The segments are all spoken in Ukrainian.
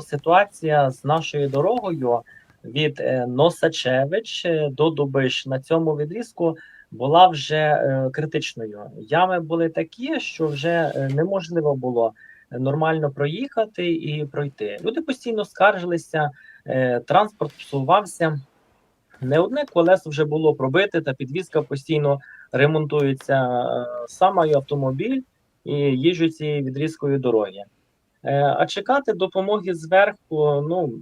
ситуація з нашою дорогою від е, Носачевич е, до Дубиш на цьому відрізку була вже е, критичною. Ями були такі, що вже неможливо було нормально проїхати і пройти. Люди постійно скаржилися, транспорт псувався. Не одне колесо вже було пробите, та підвізка постійно ремонтується саме автомобіль і їжджу цією відрізкою дороги. Е, А чекати допомоги зверху, ну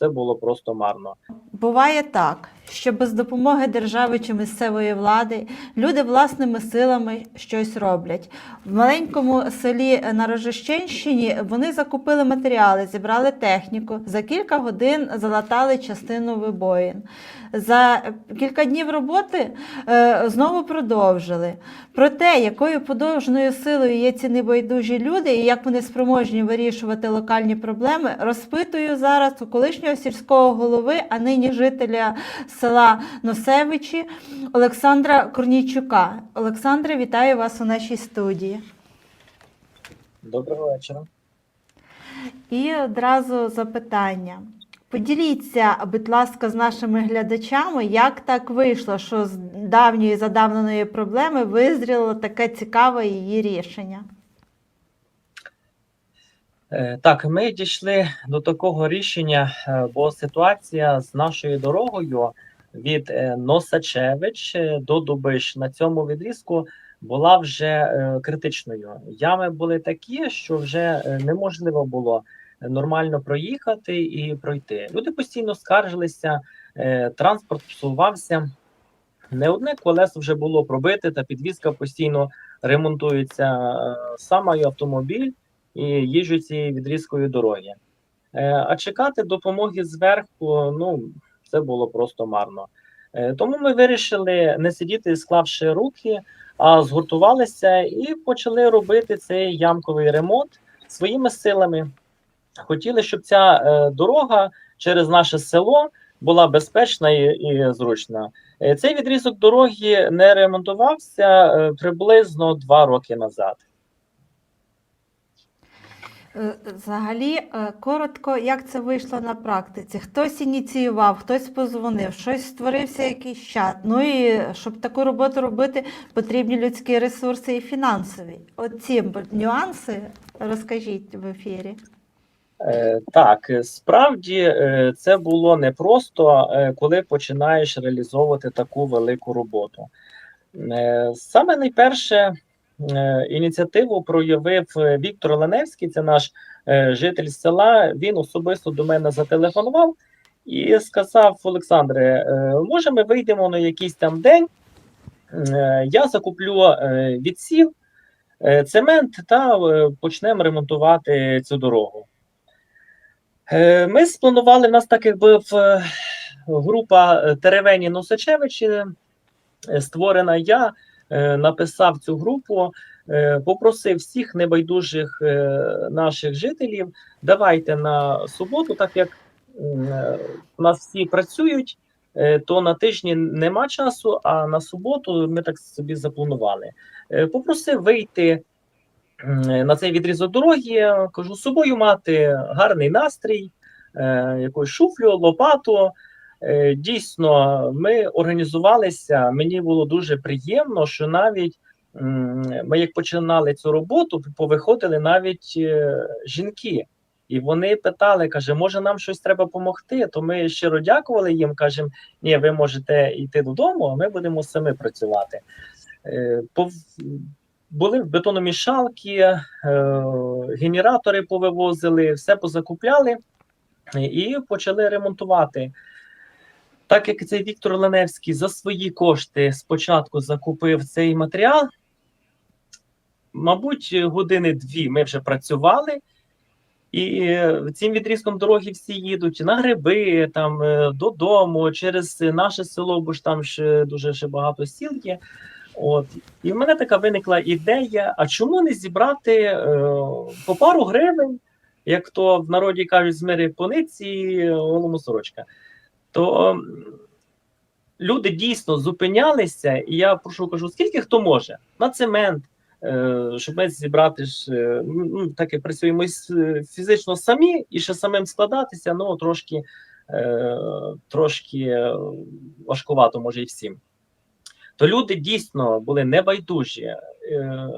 це було просто марно. Буває так, що без допомоги держави чи місцевої влади люди власними силами щось роблять. В маленькому селі на Рожищенщині вони закупили матеріали, зібрали техніку, за кілька годин залатали частину вибоїн. За кілька днів роботи е, знову продовжили. Про те, якою подовжною силою є ці небайдужі люди і як вони спроможні вирішувати локальні проблеми, розпитую зараз у колишнього сільського голови, а нині жителя села Носевичі Олександра Корнійчука. Олександре, вітаю вас у нашій студії. Доброго вечора. І одразу запитання. Поділіться, будь ласка, з нашими глядачами, як так вийшло, що з давньої задавненої проблеми визріло таке цікаве її рішення. Е, Так, ми дійшли до такого рішення, е, бо ситуація з нашою дорогою від е, Носачевич до Дубиш на цьому відрізку була вже критичною. Ями були такі, що вже неможливо було нормально проїхати і пройти. Люди постійно скаржилися, транспорт псувався. Не одне колесо вже було пробите, та підвізка постійно ремонтується саме автомобіль і їжджу цією відрізкою дороги. Е, А чекати допомоги зверху, ну це було просто марно. Е, Тому ми вирішили не сидіти, склавши руки, а згуртувалися і почали робити цей ямковий ремонт своїми силами. Хотіли, щоб ця е, дорога через наше село була безпечна і, і зручна. Цей відрізок дороги не ремонтувався приблизно два роки назад. Е, Взагалі, е, коротко, як це вийшло на практиці? Хтось ініціював, хтось позвонив, щось створився якийсь чат. Ну і щоб таку роботу робити, потрібні людські ресурси і фінансові. Оці нюанси розкажіть в ефірі. Е, Так, е, справді е, це було непросто, е, коли починаєш реалізовувати таку велику роботу. Е, Саме найперше е, ініціативу проявив е, Віктор Леневський, це наш е, житель села. Він особисто до мене зателефонував і сказав: Олександре, е, може, ми вийдемо на якийсь там день, е, я закуплю е, відсів, е, цемент та е, почнемо ремонтувати цю дорогу. Е, Ми спланували нас так, якби в е, група е, Теревені Носачевичі е, створена. Я е, написав цю групу, е, попросив всіх небайдужих е, наших жителів. Давайте на суботу, так як е, у нас всі працюють, е, то на тижні нема часу, а на суботу ми так собі запланували. Е, Попросив вийти на цей відрізок дороги, кажу, з собою мати гарний настрій, е, якусь шуфлю, лопату. Е, Дійсно, ми організувалися. Мені було дуже приємно, що навіть ми, як починали цю роботу, повиходили навіть е, жінки. І вони питали, каже, може нам щось треба допомогти? То ми щиро дякували їм. кажемо, ні, ви можете йти додому, а ми будемо самі працювати. Е, були бетономішалки, генератори повивозили, все позакупляли і почали ремонтувати. Так як цей Віктор Леневський за свої кошти спочатку закупив цей матеріал, мабуть, години-дві ми вже працювали, і е, цим відрізком дороги всі їдуть на гриби, там е, додому, через наше село, бо ж там ще дуже ще багато сіл є. От і в мене така виникла ідея: а чому не зібрати е, по пару гривень, як то в народі кажуть, з мири пониці голому сорочка? То люди дійсно зупинялися, і я прошу кажу, скільки хто може на цемент, е, щоб ми зібрати ж, е, ну, так як працюємо фізично самі, і ще самим складатися, ну трошки, е, трошки е, важкувато, може, і всім. То люди дійсно були небайдужі, е,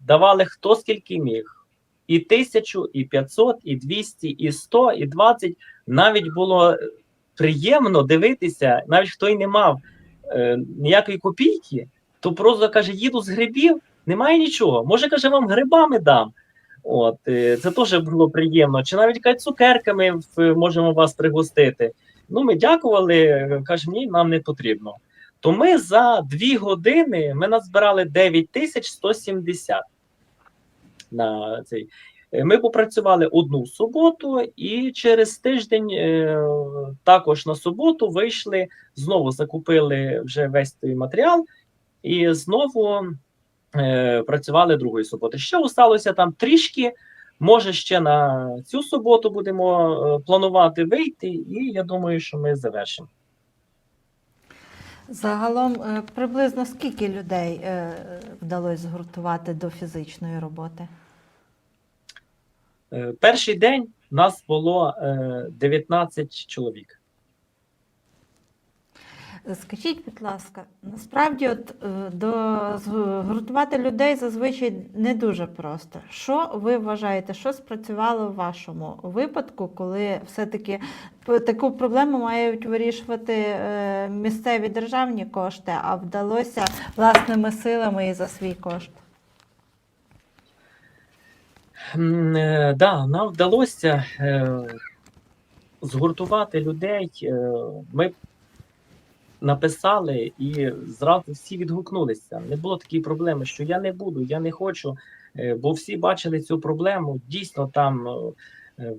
давали хто скільки міг. І тисячу, і 500, і 200, і 100, і 20. Навіть було приємно дивитися, навіть хто й не мав е, ніякої копійки, то просто каже: їду з грибів, немає нічого. Може, каже, вам грибами дам. От, е, це теж було приємно. Чи навіть каже, цукерками можемо вас пригостити. Ну, ми дякували, каже, ні, нам не потрібно. То ми за дві години ми назбирали 9170 на цей. Е, Ми попрацювали одну суботу, і через тиждень е, також на суботу вийшли, знову закупили вже весь той матеріал, і знову е, працювали другої суботи. Ще осталося там трішки. Може, ще на цю суботу будемо планувати вийти, і я думаю, що ми завершимо. Загалом приблизно скільки людей вдалося згуртувати до фізичної роботи? Е, Перший день нас було е, 19 чоловік. Скажіть, будь ласка, насправді от, е, до згуртувати людей зазвичай не дуже просто. Що ви вважаєте, що спрацювало в вашому випадку, коли все-таки таку проблему мають вирішувати е, місцеві державні кошти, а вдалося власними силами і за свій кошт? Е, Да, нам вдалося е, згуртувати людей. Е, Ми написали і зразу всі відгукнулися. Не було такої проблеми, що я не буду, я не хочу, бо всі бачили цю проблему. Дійсно, там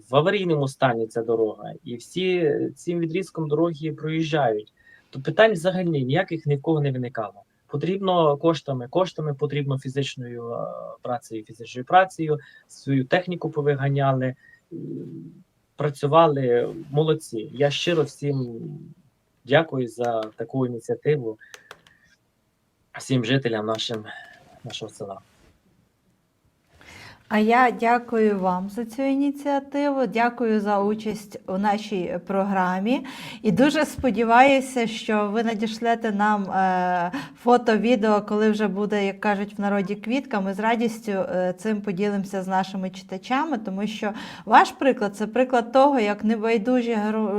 в аварійному стані ця дорога, і всі цим відрізком дороги проїжджають. То питань взагалі ніяких ні в кого не виникало. Потрібно коштами, коштами потрібно фізичною е, працею, фізичною працею, свою техніку повиганяли, працювали. Молодці. Я щиро всім дякую за таку ініціативу. Всім жителям нашим, нашого села. А я дякую вам за цю ініціативу. Дякую за участь у нашій програмі. І дуже сподіваюся, що ви надішлете нам е, фото, відео, коли вже буде, як кажуть в народі, квітка. Ми з радістю е, цим поділимося з нашими читачами, тому що ваш приклад це приклад того, як небайдужі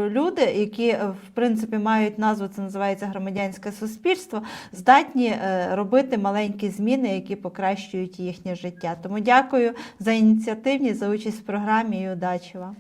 люди, які е, в принципі мають назву, це називається громадянське суспільство, здатні робити маленькі зміни, які покращують їхнє життя. Тому дякую за ініціативність, за участь в програмі і удачі вам.